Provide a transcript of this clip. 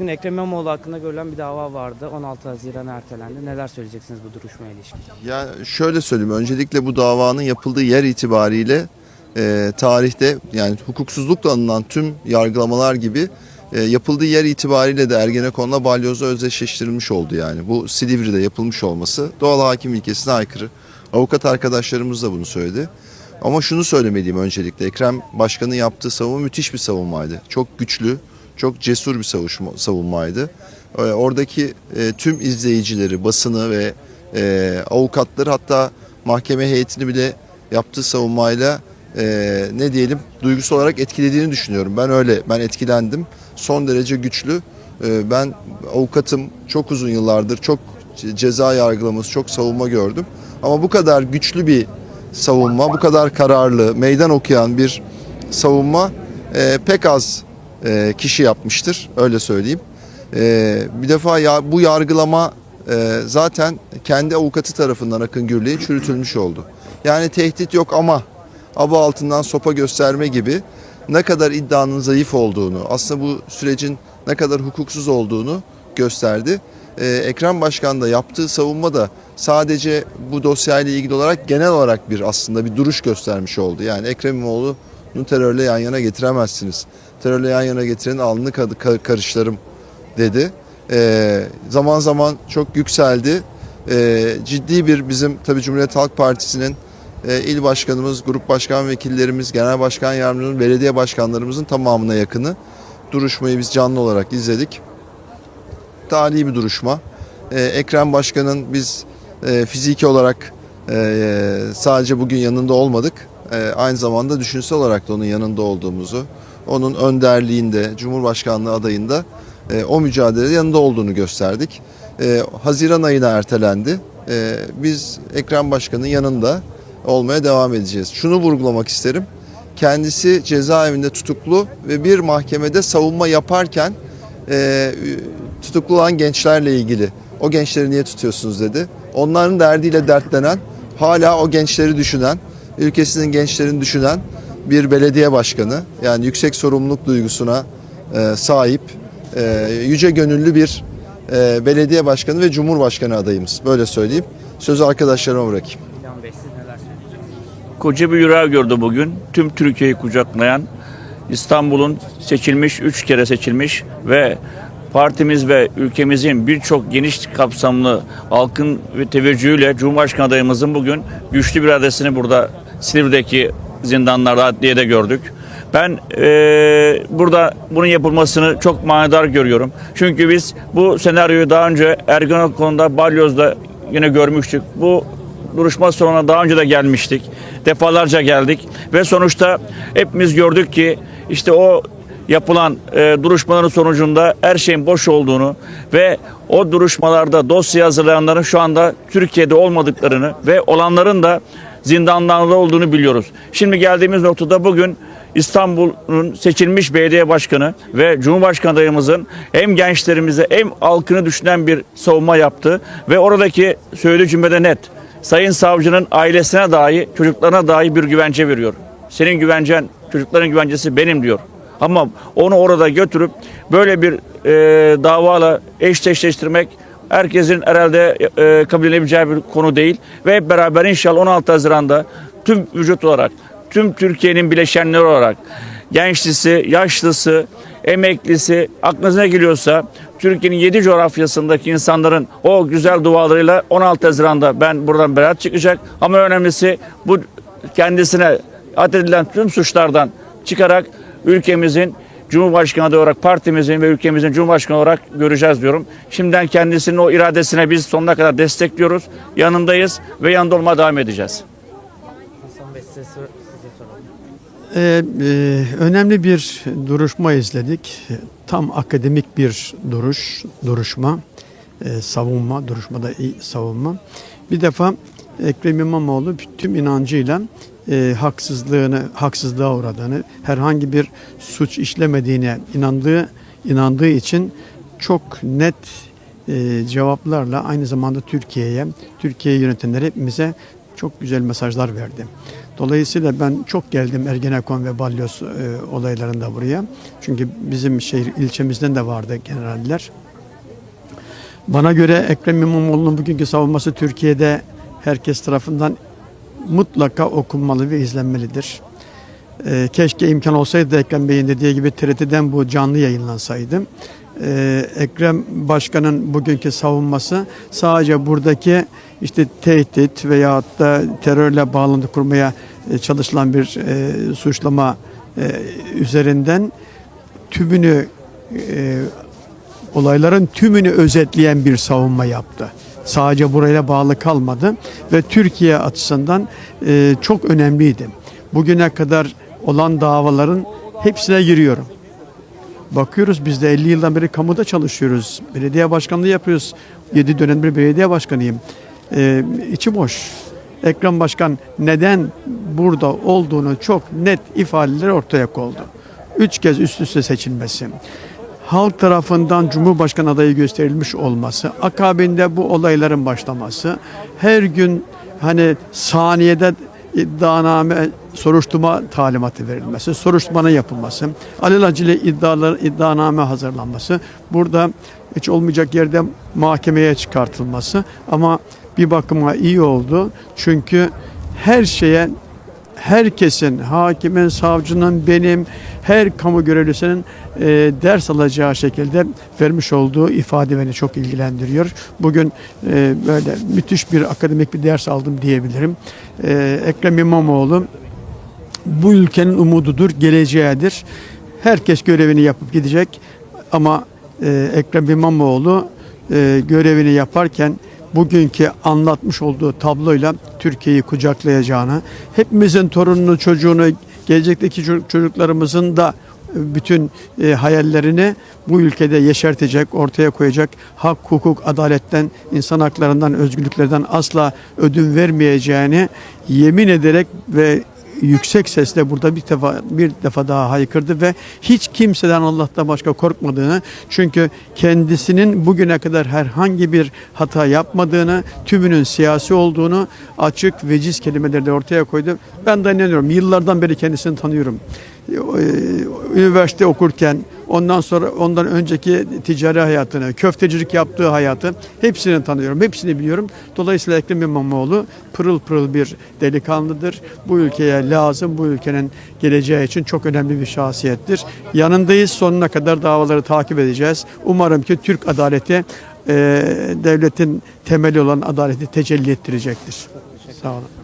Bugün Ekrem İmamoğlu hakkında görülen bir dava vardı. 16 Haziran ertelendi. Neler söyleyeceksiniz bu duruşmaya ilişkin? Ya şöyle söyleyeyim. Öncelikle bu davanın yapıldığı yer itibariyle e, tarihte yani hukuksuzlukla anılan tüm yargılamalar gibi e, yapıldığı yer itibariyle de Ergenekon'la Balyoz'la özdeşleştirilmiş oldu yani. Bu Silivri'de yapılmış olması doğal hakim ilkesine aykırı. Avukat arkadaşlarımız da bunu söyledi. Ama şunu söylemeliyim öncelikle. Ekrem Başkan'ın yaptığı savunma müthiş bir savunmaydı. Çok güçlü, çok cesur bir savuşma, savunmaydı. E, oradaki e, tüm izleyicileri, basını ve e, avukatları hatta mahkeme heyetini bile yaptığı savunmayla e, ne diyelim duygusal olarak etkilediğini düşünüyorum. Ben öyle, ben etkilendim. Son derece güçlü. E, ben avukatım çok uzun yıllardır çok ce- ceza yargılaması, çok savunma gördüm. Ama bu kadar güçlü bir savunma, bu kadar kararlı, meydan okuyan bir savunma e, pek az e, kişi yapmıştır. Öyle söyleyeyim. E, bir defa bu yargılama e, zaten kendi avukatı tarafından Akın Gürlü'ye çürütülmüş oldu. Yani tehdit yok ama aba altından sopa gösterme gibi ne kadar iddianın zayıf olduğunu, aslında bu sürecin ne kadar hukuksuz olduğunu gösterdi. Ekrem Başkan da yaptığı savunma da sadece bu dosyayla ilgili olarak genel olarak bir aslında bir duruş göstermiş oldu. Yani Ekrem İmamoğlu'nu terörle yan yana getiremezsiniz. Terörle yan yana getiren alnını karışlarım dedi. Ee, zaman zaman çok yükseldi. Ee, ciddi bir bizim tabii Cumhuriyet Halk Partisi'nin e, il başkanımız, grup başkan vekillerimiz, genel başkan yardımcımız, belediye başkanlarımızın tamamına yakını duruşmayı biz canlı olarak izledik. Tarihi bir duruşma. Ee, Ekrem Başkan'ın biz e, fiziki olarak e, sadece bugün yanında olmadık. E, aynı zamanda düşünsel olarak da onun yanında olduğumuzu, onun önderliğinde, Cumhurbaşkanlığı adayında e, o mücadelede yanında olduğunu gösterdik. E, Haziran ayına ertelendi. E, biz Ekrem Başkan'ın yanında olmaya devam edeceğiz. Şunu vurgulamak isterim. Kendisi cezaevinde tutuklu ve bir mahkemede savunma yaparken e, tutuklu olan gençlerle ilgili o gençleri niye tutuyorsunuz dedi. Onların derdiyle dertlenen, hala o gençleri düşünen, ülkesinin gençlerini düşünen bir belediye başkanı. Yani yüksek sorumluluk duygusuna e, sahip, e, yüce gönüllü bir e, belediye başkanı ve cumhurbaşkanı adayımız. Böyle söyleyeyim. Sözü arkadaşlarıma bırakayım. İlhan? Koca bir yüreği gördü bugün. Tüm Türkiye'yi kucaklayan İstanbul'un seçilmiş, üç kere seçilmiş ve partimiz ve ülkemizin birçok geniş kapsamlı halkın ve teveccühüyle Cumhurbaşkanı adayımızın bugün güçlü bir adresini burada Silivri'deki zindanlarda adliyede gördük. Ben eee, burada bunun yapılmasını çok manidar görüyorum. Çünkü biz bu senaryoyu daha önce Ergenekon'da, Balyoz'da yine görmüştük. Bu duruşma sonuna daha önce de gelmiştik. Defalarca geldik ve sonuçta hepimiz gördük ki işte o yapılan e, duruşmaların sonucunda her şeyin boş olduğunu ve o duruşmalarda dosya hazırlayanların şu anda Türkiye'de olmadıklarını ve olanların da zindanlarda olduğunu biliyoruz. Şimdi geldiğimiz noktada bugün İstanbul'un seçilmiş belediye başkanı ve Cumhurbaşkanı adayımızın hem gençlerimize hem halkını düşünen bir savunma yaptı ve oradaki söylediği cümlede net. Sayın savcının ailesine dahi çocuklarına dahi bir güvence veriyor. Senin güvencen çocukların güvencesi benim diyor. Ama onu orada götürüp böyle bir e, davala eşleştirmek herkesin herhalde e, kabul edebileceği bir konu değil. Ve hep beraber inşallah 16 Haziran'da tüm vücut olarak, tüm Türkiye'nin bileşenleri olarak gençlisi, yaşlısı, emeklisi, aklınıza geliyorsa Türkiye'nin 7 coğrafyasındaki insanların o güzel dualarıyla 16 Haziran'da ben buradan beraat çıkacak. Ama önemlisi bu kendisine addedilen tüm suçlardan çıkarak ülkemizin Cumhurbaşkanı adayı olarak partimizin ve ülkemizin Cumhurbaşkanı olarak göreceğiz diyorum. Şimdiden kendisinin o iradesine biz sonuna kadar destekliyoruz. Yanındayız ve yanında olmaya devam edeceğiz. Hasan Bey size, sor- size soralım. Ee, e, önemli bir duruşma izledik. Tam akademik bir duruş, duruşma, e, savunma, duruşmada iyi savunma. Bir defa Ekrem İmamoğlu tüm inancıyla e, haksızlığını, haksızlığa uğradığını, herhangi bir suç işlemediğine inandığı inandığı için çok net e, cevaplarla aynı zamanda Türkiye'ye, Türkiye yönetenlere hepimize çok güzel mesajlar verdi. Dolayısıyla ben çok geldim Ergenekon ve Balyoz e, olaylarında buraya. Çünkü bizim şehir ilçemizden de vardı generaller. Bana göre Ekrem İmamoğlu'nun bugünkü savunması Türkiye'de herkes tarafından mutlaka okunmalı ve izlenmelidir. Ee, keşke imkan olsaydı Ekrem Bey'in dediği gibi TRT'den bu canlı yayınlansaydı. Ee, Ekrem Başkan'ın bugünkü savunması sadece buradaki işte tehdit veyahut da terörle bağlantı kurmaya e, çalışılan bir e, suçlama e, üzerinden tümünü e, olayların tümünü özetleyen bir savunma yaptı. Sadece buraya bağlı kalmadı ve Türkiye açısından e, çok önemliydi. Bugüne kadar olan davaların hepsine giriyorum. Bakıyoruz biz de 50 yıldan beri kamuda çalışıyoruz. Belediye başkanlığı yapıyoruz. 7 dönemdir belediye başkanıyım. E, içi boş. Ekrem Başkan neden burada olduğunu çok net ifadeler ortaya koydu. Üç kez üst üste seçilmesi halk tarafından Cumhurbaşkanı adayı gösterilmiş olması, akabinde bu olayların başlaması, her gün hani saniyede iddianame soruşturma talimatı verilmesi, soruşturmanın yapılması, alelacele iddialar, iddianame hazırlanması, burada hiç olmayacak yerde mahkemeye çıkartılması ama bir bakıma iyi oldu. Çünkü her şeye herkesin, hakimin, savcının, benim, her kamu görevlisinin e, ders alacağı şekilde vermiş olduğu ifade beni çok ilgilendiriyor. Bugün e, böyle müthiş bir akademik bir ders aldım diyebilirim. E, Ekrem İmamoğlu bu ülkenin umududur, geleceğidir. Herkes görevini yapıp gidecek ama e, Ekrem İmamoğlu e, görevini yaparken bugünkü anlatmış olduğu tabloyla Türkiye'yi kucaklayacağını, hepimizin torununu, çocuğunu, gelecekteki ço- çocuklarımızın da e, bütün e, hayallerini bu ülkede yeşertecek, ortaya koyacak, hak, hukuk, adaletten, insan haklarından, özgürlüklerden asla ödün vermeyeceğini yemin ederek ve yüksek sesle burada bir defa bir defa daha haykırdı ve hiç kimseden Allah'tan başka korkmadığını çünkü kendisinin bugüne kadar herhangi bir hata yapmadığını, tümünün siyasi olduğunu açık veciz kelimelerle ortaya koydu. Ben de inanıyorum. Yıllardan beri kendisini tanıyorum. Ee, Üniversite okurken ondan sonra ondan önceki ticari hayatını, köftecilik yaptığı hayatı hepsini tanıyorum, hepsini biliyorum. Dolayısıyla Ekrem İmamoğlu pırıl pırıl bir delikanlıdır. Bu ülkeye lazım, bu ülkenin geleceği için çok önemli bir şahsiyettir. Yanındayız, sonuna kadar davaları takip edeceğiz. Umarım ki Türk adaleti e, devletin temeli olan adaleti tecelli ettirecektir. Sağ olun.